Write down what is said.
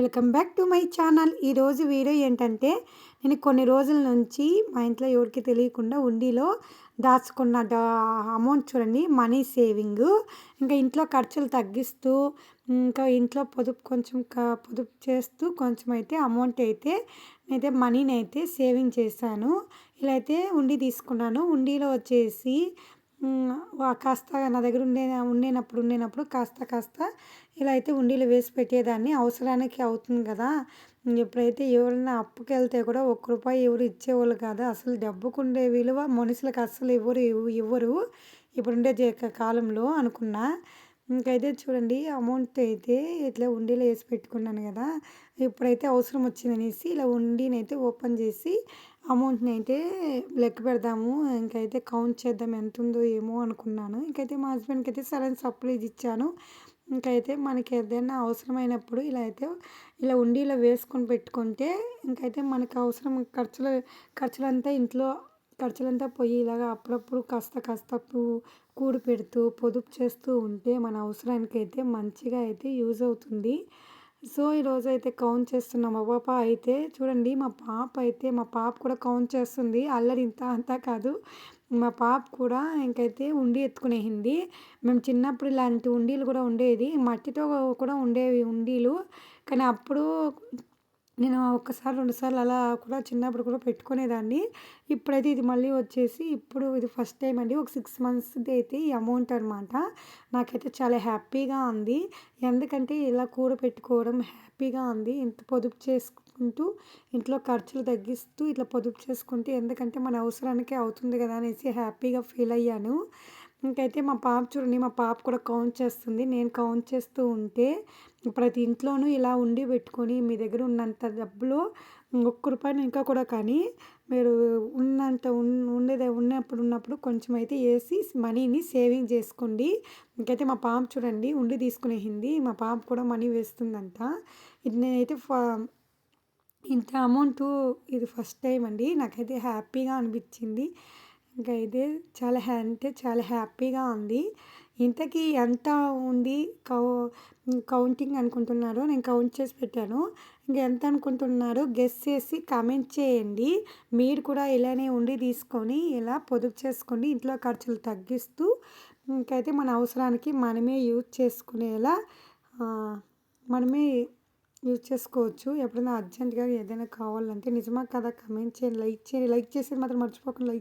Welcome back to my channel. ఈరోజు video ఏంటంటే నేను కొన్ని రోజుల నుంచి మా ఇంట్లో ఎవరికి తెలియకుండా ఉండిలో దాచుకున్న అమౌంట్ చూడండి మనీ సేవింగ్. ఇంకా ఇంట్లో ఖర్చులు తగ్గిస్తూ ఇంకా ఇంట్లో పొదుపు కొంచెం పొదుపు చేస్తూ కొంచెం అయితే అమౌంట్ అయితే నేనైతే మనీని అయితే సేవింగ్ చేశాను. ఇలా అయితే ఉండి తీసుకున్నాను. ఉండిలో వచ్చేసి కాస్త నా దగ్గర ఉండే ఉండేనప్పుడు ఉండేనప్పుడు కాస్త కాస్త ఇలా అయితే ఉండీలు వేసి పెట్టేదాన్ని. అవసరానికి అవుతుంది కదా. ఎప్పుడైతే ఎవరైనా అప్పుకి వెళ్తే కూడా ఒక్క రూపాయి ఎవరు ఇచ్చేవాళ్ళు కాదు. అసలు డబ్బుకుండే విలువ మనుషులకు అసలు ఎవరు ఇవ్వరు. ఇప్పుడుండే కాలంలో అనుకున్నా. ఇంకైతే చూడండి అమౌంట్ అయితే ఇట్లా ఉండీలో వేసి పెట్టుకున్నాను కదా. ఇప్పుడైతే అవసరం వచ్చిందనేసి ఇలా ఉండీనైతే ఓపెన్ చేసి అమౌంట్ని అయితే లెక్క పెడదాము ఇంకైతే కౌంట్ చేద్దాం ఎంత ఉందో ఏమో అనుకున్నాను. ఇంకైతే మా హస్బెండ్కి అయితే సరైన సర్ప్రైజ్ ఇచ్చాను. ఇంకైతే మనకి ఏదైనా అవసరమైనప్పుడు ఇలా అయితే ఇలా ఉండీలో వేసుకొని పెట్టుకుంటే ఇంకైతే మనకు అవసరం ఖర్చులు ఖర్చులంతా ఇంట్లో ఖర్చులంతా పోయి ఇలాగా అప్పుడప్పుడు కాస్త కాస్త కూడి పెడుతూ పొదుపు చేస్తూ ఉంటే మన అవసరానికి అయితే మంచిగా అయితే యూజ్ అవుతుంది. సో ఈరోజు అయితే కౌంట్ చేస్తున్నాం. మా పాప అయితే చూడండి మా పాప అయితే మా పాప కూడా కౌంట్ చేస్తుంది. అల్లరి ఇంత అంతా కాదు. మా పాప కూడా ఇంకైతే ఉండి ఎత్తుకునేసింది. మేము చిన్నప్పుడు ఇలాంటి ఉండీలు కూడా ఉండేది. మట్టితో కూడా ఉండేవి ఉండీలు. కానీ అప్పుడు నేను ఒకసారి రెండుసార్లు అలా కూడా చిన్నప్పుడు కూడా పెట్టుకునేదాన్ని. ఇప్పుడైతే ఇది మళ్ళీ వచ్చేసి ఇప్పుడు ఇది ఫస్ట్ టైం అండి. ఒక సిక్స్ మంత్స్ది అయితే ఈ అమౌంట్ అనమాట నాకైతే చాలా హ్యాపీగా ఉంది. ఎందుకంటే ఇలా కూర పెట్టుకోవడం హ్యాపీగా ఉంది. ఇంత పొదుపు చేసుకుంటూ ఇంట్లో ఖర్చులు తగ్గిస్తూ ఇట్లా పొదుపు చేసుకుంటే ఎందుకంటే మన అవసరానికి అవుతుంది కదా అనేసి హ్యాపీగా ఫీల్ అయ్యాను. ఇంకైతే మా పాప చూడండి మా పాప కూడా కౌంట్ చేస్తుంది. నేను కౌంట్ చేస్తూ ఉంటే ప్రతి ఇంట్లోనూ ఇలా ఉండి పెట్టుకొని మీ దగ్గర ఉన్నంత డబ్బులు ఒక్క రూపాయలు ఇంకా కూడా కానీ మీరు ఉన్నంత ఉండేది ఉన్నప్పుడు ఉన్నప్పుడు కొంచెం అయితే వేసి మనీని సేవింగ్ చేసుకోండి. ఇంకైతే మా పాప చూడండి ఉండి తీసుకునేసింది మా పాప కూడా మనీ వేస్తుందంట. ఇది నేనైతే ఇంత అమౌంట్ ఇది ఫస్ట్ టైం అండి. నాకైతే హ్యాపీగా అనిపించింది. ఇంకా అయితే చాలా హ్యా అంటే చాలా హ్యాపీగా ఉంది. ఇంతకీ ఎంత ఉంది కౌ కౌంటింగ్ అనుకుంటున్నారో నేను కౌంట్ చేసి పెట్టాను. ఇంకా ఎంత అనుకుంటున్నారో గెస్ చేసి కామెంట్ చేయండి. మీరు కూడా ఇలానే ఉండి తీసుకొని ఇలా పొదుపు చేసుకోండి ఇంట్లో ఖర్చులు తగ్గిస్తూ ఇంకైతే మన అవసరానికి మనమే యూజ్ చేసుకునేలా మనమే యూజ్ చేసుకోవచ్చు. ఎప్పుడైనా అర్జెంటుగా ఏదైనా కావాలంటే నిజమా కదా కమెంట్ చేయండి. లైక్ చేయండి. లైక్ చేసేది మాత్రం మర్చిపోకుండా లైక్